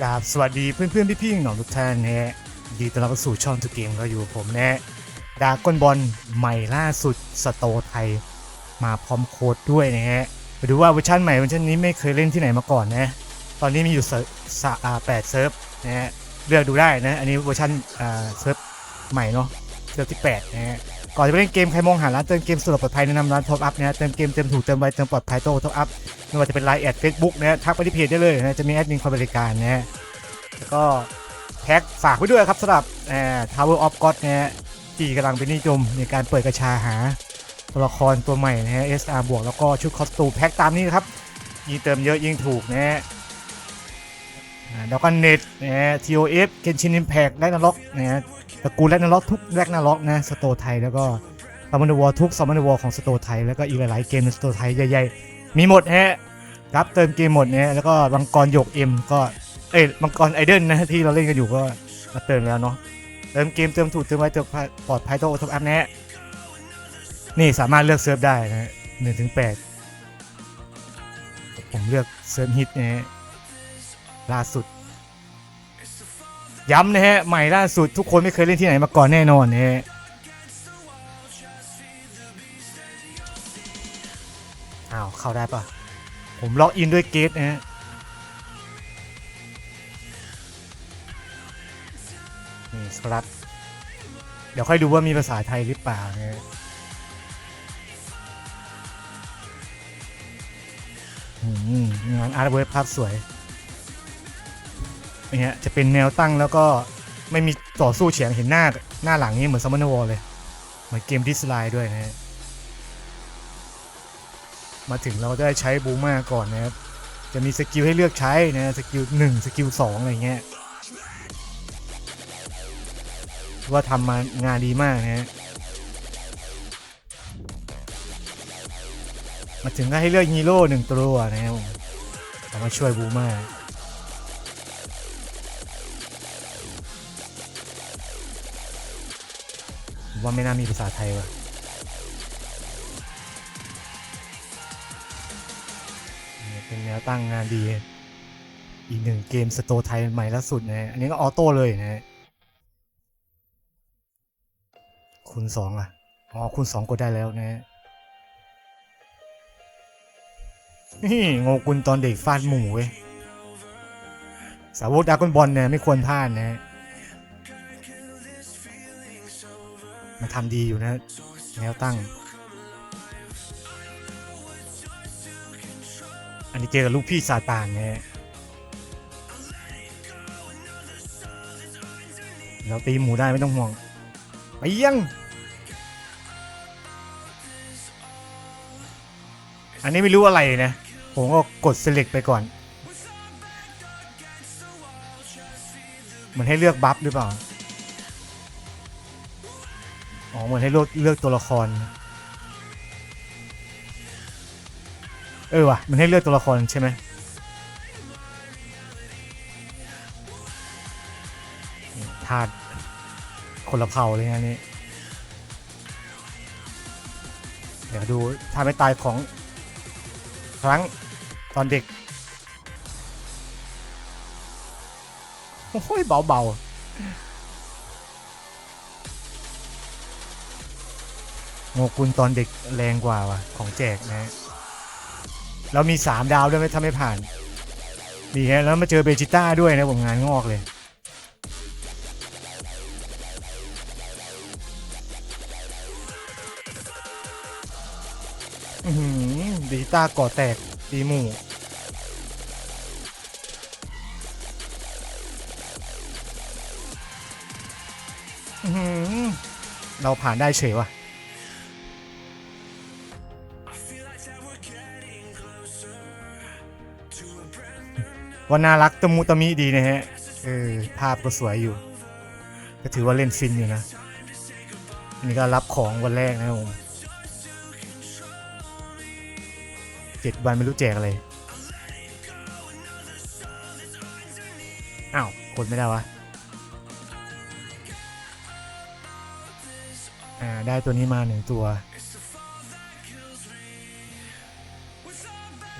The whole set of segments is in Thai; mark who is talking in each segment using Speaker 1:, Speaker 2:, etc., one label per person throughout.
Speaker 1: กราบสวัสดีเพื่อนๆพี่ๆน้องทุกท่านนะฮะยินดีต้อนรับสู่ช่องทุกเกมก็อยู่ผมนะ ดากอนบอลใหม่ล่าสุดสโตไทย มาพร้อมโค้ดด้วยนะฮะไปดูว่าเวอร์ชันใหม่เวอร์ชันนี้ไม่เคยเล่นที่ไหนมาก่อนนะ ตอนนี้มีอยู่เซิร์ฟสะแปดเซิร์ฟนะฮะเลือกดูได้นะ อันนี้เวอร์ชันอ่าเซิร์ฟใหม่เนาะเซิร์ฟที่แปดนะฮะ ก่อนจะไปเล่นเกมใครมองหาร้านเติมเกมสะดวกปลอดภัยแนะนำร้านท็อปอัพนะเติมเกมเติมถูกเติมไวเติมปลอดภัยโต้ท็อปอัพไม่ว่าจะเป็นไลน์แอดเฟซบุ๊กนะทักไปที่เพจได้เลยนะจะมีแอดมินคอยบริการนะแล้วก็แท็กฝากไว้ด้วยครับสำหรับเอ่อ Tower of God นะฮะที่กำลังเป็นนิยมในการเปิดกระชาหาตัวละครตัวใหม่นะฮะ SR บวกแล้วก็ชุดคอสตูมแพ็กตามนี้นะครับยิ่งเติมเยอะยิ่งถูกนะฮะอ่าแล้วก็เน็ตนะฮะ TOF Genshin Impact และนล็อกนะฮะ ตระกูลและนล็อกทุกแรกนล็อกนะสโตไทยแล้วก็ซัมมอนวอร์ทุกซัมมอนวอร์ของสโตไทยแล้วก็อีกหลายๆเกมในสโตไทยใหญ่ๆ มีหมดฮะรับเติมเกมหมดเนี่ยแล้วก็มังกรหยกเอ็มก็เอ้ยมังกรไอเดนนะที่เราเล่นกันอยู่ก็มาเติมแล้วเนาะเติมเกมเติมถูกเติมไว้เติมปลอดภัยตัวโอทอปอัพแนะนี่สามารถเลือกเซิร์ฟได้นะหนึ่งถึงแปดผมเลือกเซิร์ฟฮิตนะฮะล่าสุด ย้ำนะฮะ ใหม่ล่าสุดทุกคนไม่เคยเล่นที่ไหนมาก่อนแน่นอนนะฮะอ้าวเข้าได้ปะผมล็อกอินด้วยเกตนะฮะนี่ครับเดี๋ยวค่อยดูว่ามีภาษาไทยหรือเปล่านะฮะอืมงานอาร์ตเวิร์ภาพสวย เนี่ยจะเป็นแนวตั้งแล้วก็ไม่มีต่อสู้เฉียงเห็นหน้าหน้าหลังนี้เหมือนซัมมอนวอลเลย เหมือนเกมดิสไลด์ด้วยนะฮะมาถึงเราได้ใช้บูมาก่อนนะครับ จะมีสกิลให้เลือกใช้นะสกิลหนึ่งสกิลสองอะไรเงี้ยว่าทำมางานดีมากนะฮะมาถึงก็ให้เลือกฮีโร่หนึ่งตัวนะครับมเอามาช่วยบูมา ว่าไม่น่ามีภาษาไทยว่ะเป็นแนวตั้งงานดี อีกหนึ่งเกมสโตไทยใหม่ล่าสุดนะ อันนี้ก็ออโต้เลยนะ คูณสองอะ อ๋อคูณสองกดได้แล้วนะนี่งกุลตอนเด็กฟาดหมูเว้ย สาวกดรากอนบอลเนี่ยไม่ควรพลาดนะ มันทำดีอยู่นะ แนวตั้ง อันนี้เจอกับลูกพี่ซาตานนะฮะเราตีหมูได้ไม่ต้องห่วง ไปยังอันนี้ไม่รู้อะไรนะ ผมก็กด select ไปก่อน มันให้เลือกบัฟหรือเปล่า อ๋อเหมือนให้เลือกเลือกตัวละคร เออว่ะมันให้เลือกตัวละครใช่ไหมธาตุคนละเผ่าเลยนะนี่เดี๋ยวดูท่าไม่ตายของครั้งตอนเด็ก โอ้ยเบาเบาๆ โงกุลตอนเด็กแรงกว่าว่ะ ของแจกนะเรามี 3 ดาวด้วยไหมถ้าไม่ผ่าน ดีฮะ แล้วมาเจอเบจิต้าด้วยนะผมงานงอกเลย อือหือเบจิต้าก่อแตกตีหมู่อื้อหือเราผ่านได้เฉยวะ ว่าน่ารักตะมุตะมิดีนะฮะ เออ ภาพก็สวยอยู่ ก็ถือว่าเล่นฟินอยู่นะนนี้ก็รับของวันแรกนะผมเจ็ดวันไม่รู้แจกอะไร อ้าวกดไม่ได้วะ อ่า ได้ตัวนี้มาหนึ่งตัว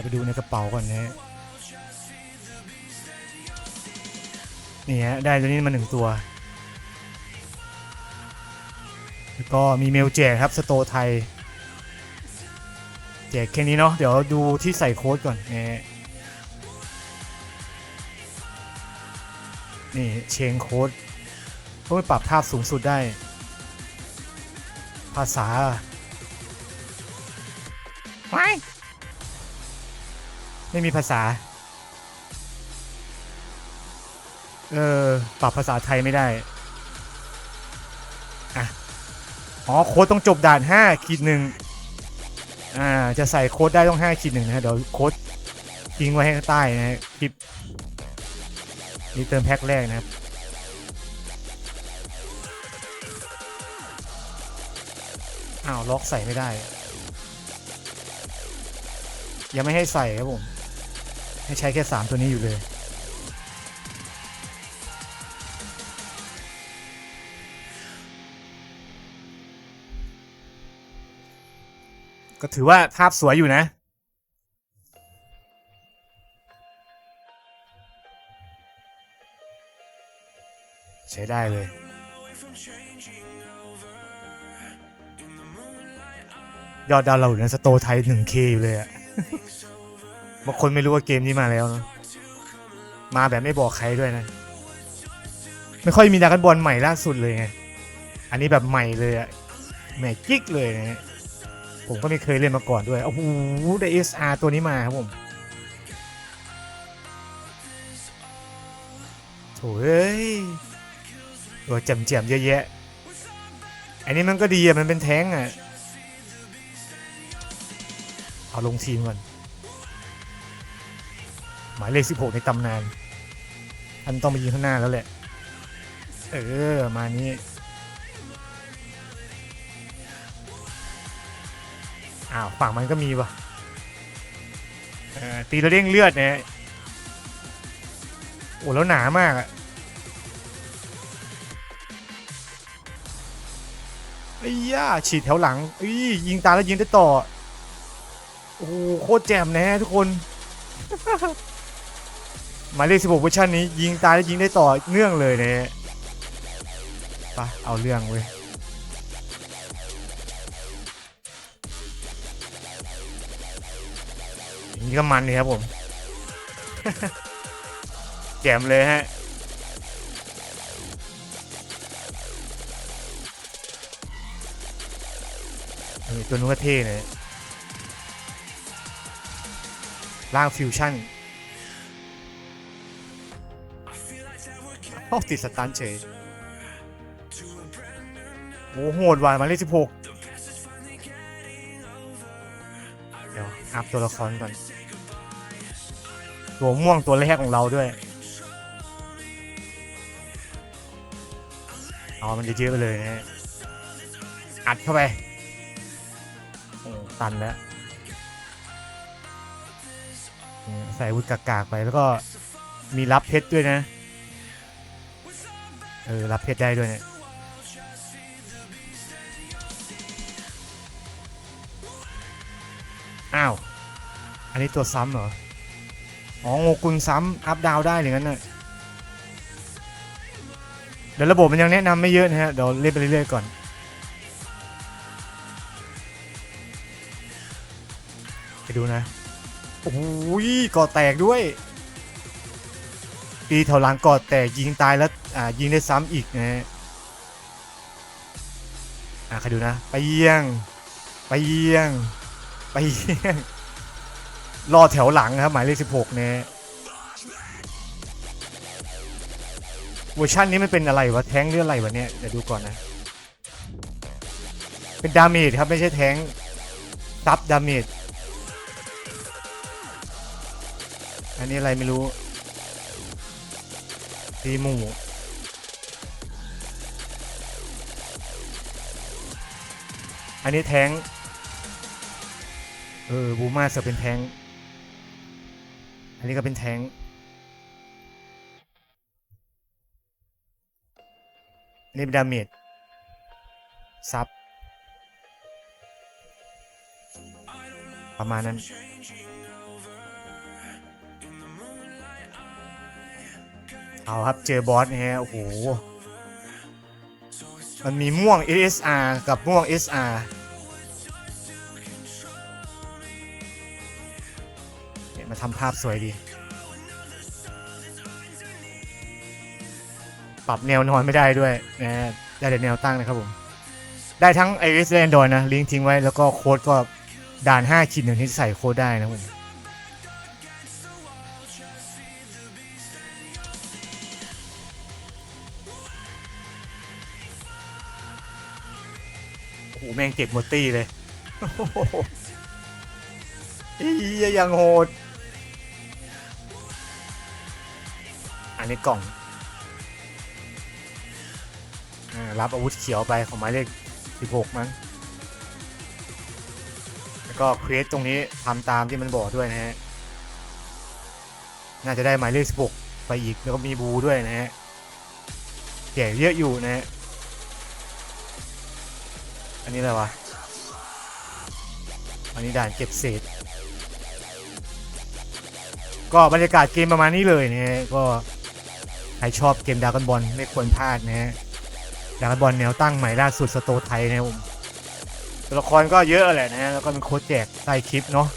Speaker 1: เราไปดูในกระเป๋าก่อนนะฮะนี่ฮะได้ตัวนี้มาหนึ่งตัว แล้วก็มีเมลแจกครับสโตไทยแจกแค่นี้เนาะเดี๋ยวดูที่ใส่โค้ดก่อนนี่นี่เชงโค้ดก็ไปปรับภาพสูงสุดได้ ภาษาไม่ ไม่มีภาษา เออ ปรับภาษาไทยไม่ได้ อะ อ๋อ โค้ดต้องจบด่าน5ขีดหนึ่งอ่า จะใส่โค้ดได้ต้อง5ขีดหนึ่งนะเดี๋ยวโค้ดทิ้งไว้ให้ใต้นะฮะคลิปนี่เติมแพ็คแรกนะครับอ้าวล็อกใส่ไม่ได้ ยังไม่ให้ใส่ครับผม ให้ใช้แค่ 3 ตัวนี้อยู่เลย ก็ถือว่าภาพสวยอยู่นะ ใช้ได้เลยยอดดาวน์โหลดในสโตไทย 1K อยู่เลยอะ บางคนไม่รู้ว่าเกมนี้มาแล้วนะมาแบบไม่บอกใครด้วยนะ ไม่ค่อยมีดากันบอลใหม่ล่าสุดเลยไง อันนี้แบบใหม่เลยอะใหม่กิ๊กเลยนะผมก็ไม่เคยเล่นมาก่อนด้วยโอ้โหได้ SR ตัวนี้มาครับผมโถเอ้ยตัวแจ่มๆเยอะแยะ อันนี้มันก็ดีอะมันเป็นแท้งอะเอาลงทีมก่อน หมายเลข 16 ในตำนาน อันต้องไปยิงข้างหน้าแล้วแหละ เออ มานี้อ้าวฝั่งมันก็มีวะเอ่อตีแล้วเด้งเลือดเนี่ยโอ้แล้วหนามากอะไอ้ย่าฉีดแถวหลังอียิงตาแล้วยิงได้ต่อ โอ้โหโคตรแจ่มนะฮะทุกคน หมายเลข 16เวอร์ชันนี้ยิงตายแล้วยิงได้ต่อเนื่องเลยเนะฮะไปเอาเรื่องเว้ยอย่างนี้ก็มันเลยครับผม แจมเลยฮะเออตัวนู้นก็เท่เลยร่างฟิวชั่น โอ้ติดสตันเฉยโอ้โหดว่ะหมาเลขสิบหกเดี๋ยวอัพตัวละครก่อน ตัวม่วงตัวแรกของเราด้วย เอามันเยอะๆไปเลยนะอัดเข้าไปโอ้ตันแล้วใส่วุธกากๆไปแล้วก็มีรับเพชรด้วยนะ ออ รับเพชรได้ด้วยเนี่ยอ้าว อันนี้ตัวซ้ำเหรอ อ๋อโงกุลซ้ำอัพดาวได้อย่างนั้นน่ะเดี๋ยวระบบมันยังแนะนำไม่เยอะนะฮะ เดี๋ยวเล่นไปเรื่อยๆก่อน ไปดูนะ โอ้ยก่อแตกด้วย ปีแถวหลังก่อแตกยิงตายแล้วอ่ายิงได้ซ้ำอีกนะฮะอ่าใครดูนะ ไปเยี่ยง ไปเยี่ยง ไปเยี่ยงรอแถวหลังครับหมายเลข16เนี่ยเวอร์ชันนี้มันเป็นอะไรวะแท้งหรืออะไรวะเนี่ยเดี๋ยวดูก่อนนะ เป็นดาเมจครับไม่ใช่แท้งซับดาเมจอันนี้อะไรไม่รู้ ตีหมูอันนี้แทงเออบูมาจะเป็นแทงอันนี้ก็เป็นแทงนนี้เป็นดาเมจซับ ประมาณนั้น เอาครับเจอบอสนะฮะโอ้โห มันมีม่วง SR กับม่วง SR เนี่ยมาทำภาพสวยดี ปรับแนวนอนไม่ได้ด้วยนะฮะได้แต่แนวตั้งนะครับผม ได้ทั้ง iOS และ Android นะ ลิงก์ทิ้งไว้แล้วก็โค้ดก็ด่าน5ขีดหนึ่งที่ใส่โค้ดได้นะครับผม ม่งเก็บหมดตี้เลยอียังโหด อันนี้กล่องอรับอาวุธเขียวไปของหมายเลข 16 มั้ง แล้วก็เควสตรงนี้ทำตามที่มันบอกด้วยนะฮะ น่าจะได้หมายเลข 16 ไปอีก แล้วก็มีบูด้วยนะฮะแก่เยอะอยู่นะฮะ นนี้อะไรวะ อันนี้ด่านเก็บเศษ ก็บรรยากาศเกมประมาณนี้เลยนะฮะ ก็ใครชอบเกมดากอนบอลไม่ควรพลาดนะฮะดากอนบอลแนวตั้งใหม่ล่าสุดสโตไทยนะผมตัวละครก็เยอะแหละนะฮะ แล้วก็เป็นโค้ดแจกใต้คลิปเนาะ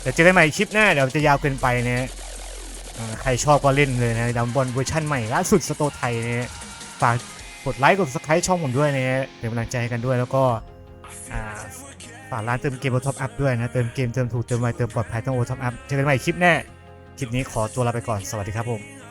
Speaker 1: เดี๋ยวเจอกันใหม่คลิปหน้าเดี๋ยวจะยาวเกินไปนะฮะอ่าใครชอบก็เล่นเลยนะดากอนบอลเวอร์ชันใหม่ล่าสุดสโตไทยนะฮะฝากกดไลค์กด subscribe ช่องผมด้วยนะฮะเป็นกำลังใจให้กันด้วยแล้วก็ ฝากร้านเติมเกมโอท็อปอัพด้วยนะ เติมเกมเติมถูกเติมไวเติมปลอดภัยต้องโอท็อปอัพเจอกันใหม่คลิปหน้า คลิปนี้ขอตัวลาไปก่อน สวัสดีครับผม